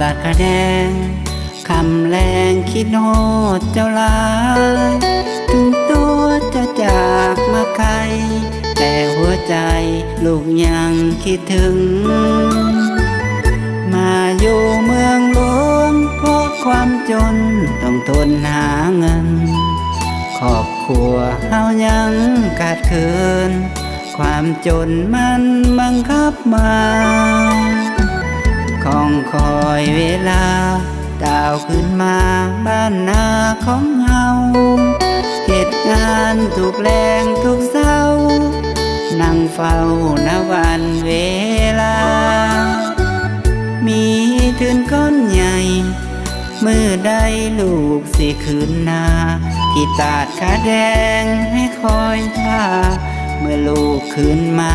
ตากระแดงคำแรงคิดโนดเจ้าลายถึงตัวจะจากมาไกลแต่หัวใจลูกยังคิดถึง มาอยู่เมืองหลวงเพราะความจนต้องทนหาเงินครอบครัวเฮายังขาดเคินความจนมันบังคับมา องคอยเวลา ดาวขึ้นมาบ้านนาของเฮาเหตุงานทุกแรงทุกเศร้า นั่งเฝ้านาวันเวลา มีถึงก้อนใหญ่มือใดลูกสิคืนนาที่ตาดขาแดงให้คอยท่า เมื่อลูกคืนมา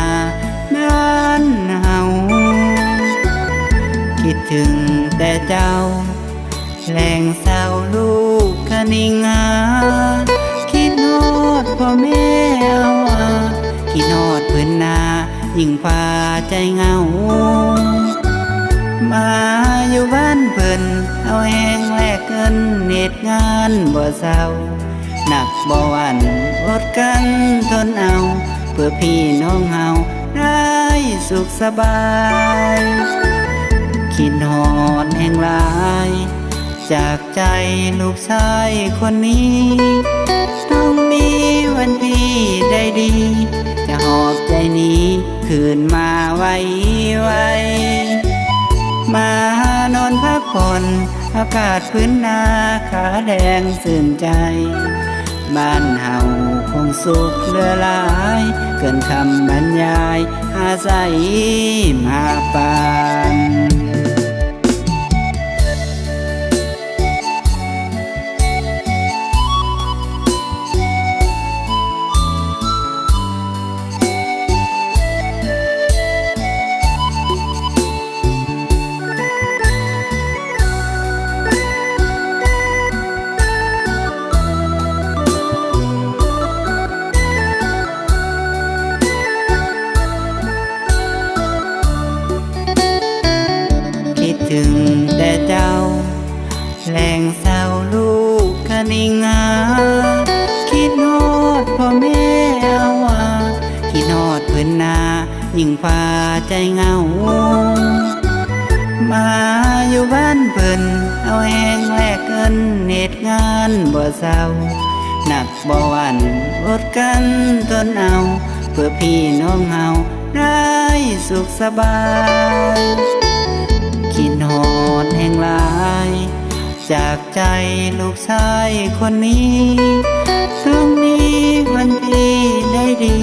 ถึงแต่เจ้าแรงเศร้าลูกคณิงาคิดโนดพ่อแม่เอาอาคิดโนดพื้นนายิ่งพาใจเหงา มาอยู่บ้านเพิ่น เอาแหงแลกเงินเน็ดงานบ่เศร้าหนักบ่วันอดกันทนเอา เพื่อพี่น้องเฮาได้สุขสบาย คิดหอดแห่งลาย จากใจลูกชายคนนี้ ต้องมีวันที่ได้ดี จะหอบใจนี้คืนมาไว้ไว้ มานอนพักผ่อนอากาศพื้นนาขาแดงสื่นใจ บ้านเฮาคงสุขเลือลาย เกินคำบรรยายอาศัยมาปาน แรงเศร้าลูกคณิงาคิดโนดพ่อแม่เอาว่าคิดโนดพื้นนายิ่งพาใจเหงา มาอยู่บ้านเพิ่น เอาแหงแลกเงินเน็ดงานบ่เศร้าหนักบ่วันอดกันทนเอา เพื่อพี่น้องเฮาได้สุขสบาย คิดหอดแห่งหลาย จากใจลูกชายคนนี้ต้องมีวันที่ได้ดี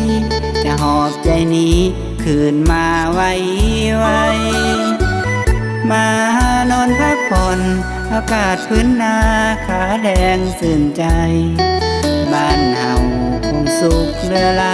จะหอบใจนี้คืนมาไว้ไว้ มานอนพักผ่อนอากาศพื้นนาขาแดงสื่นใจ บ้านเฮาคงสุขเลือลา